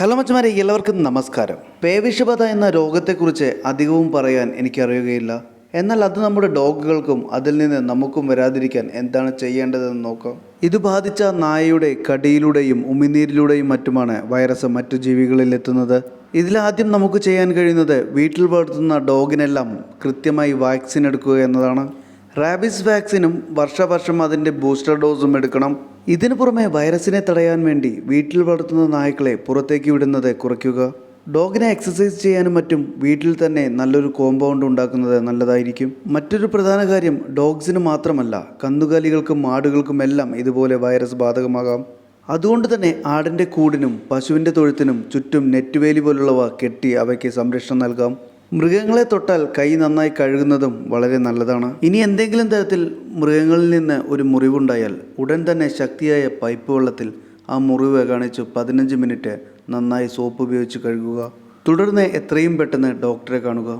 Hello മച്ചമാരെ എല്ലാവർക്കും നമസ്കാരം. പേവിഷബത എന്ന രോഗത്തെക്കുറിച്ച് അധികവും പറയാൻ എനിക്കറിയുകയില്ല. എന്നാൽ അത് നമ്മുടെ ഡോഗുകൾക്കും അതിൽ നിന്ന് നമുക്കും വരാതിരിക്കാൻ എന്താണ് ചെയ്യേണ്ടതെന്ന് നോക്കാം. ഇത് ബാധിച്ച നായയുടെ കടിയിലൂടെയും ഉമിനീരിലൂടെയും മറ്റുമാണ് വൈറസ് മറ്റു ജീവികളിൽ എത്തുന്നത്. ഇതിലാദ്യം നമുക്ക് ചെയ്യാൻ കഴിയുന്നത് വീട്ടിൽ വളർത്തുന്ന ഡോഗിനെല്ലാം കൃത്യമായി വാക്സിൻ എടുക്കുക എന്നതാണ്. റാബിസ് വാക്സിനും വർഷവർഷം അതിന്റെ ബൂസ്റ്റർ ഡോസും എടുക്കണം. ഇതിനു പുറമെ വൈറസിനെ തടയാൻ വേണ്ടി വീട്ടിൽ വളർത്തുന്ന നായ്ക്കളെ പുറത്തേക്ക് വിടുന്നത് കുറയ്ക്കുക. ഡോഗിനെ എക്സസൈസ് ചെയ്യാനും മറ്റും വീട്ടിൽ തന്നെ നല്ലൊരു കോമ്പൗണ്ട് ഉണ്ടാക്കുന്നത് നല്ലതായിരിക്കും. മറ്റൊരു പ്രധാന കാര്യം ഡോഗ്സിന് മാത്രമല്ല കന്നുകാലികൾക്കും ആടുകൾക്കും എല്ലാം ഇതുപോലെ വൈറസ് ബാധകമാകാം. അതുകൊണ്ട് തന്നെ ആടിന്റെ കൂടിനും പശുവിന്റെ തൊഴുത്തിനും ചുറ്റും നെറ്റ് വേലി പോലുള്ളവ കെട്ടി അവയ്ക്ക് സംരക്ഷണം നൽകാം. മൃഗങ്ങളെ തൊട്ടാൽ കൈ നന്നായി കഴുകുന്നതും വളരെ നല്ലതാണ്. ഇനി എന്തെങ്കിലും തരത്തിൽ മൃഗങ്ങളിൽ നിന്ന് ഒരു മുറിവുണ്ടായാൽ ഉടൻ തന്നെ ശക്തിയായ പൈപ്പ് വെള്ളത്തിൽ ആ മുറിവ് കാണിച്ച് പതിനഞ്ച് മിനിറ്റ് നന്നായി സോപ്പ് ഉപയോഗിച്ച് കഴുകുക. തുടർന്ന് എത്രയും പെട്ടെന്ന് ഡോക്ടറെ കാണുക.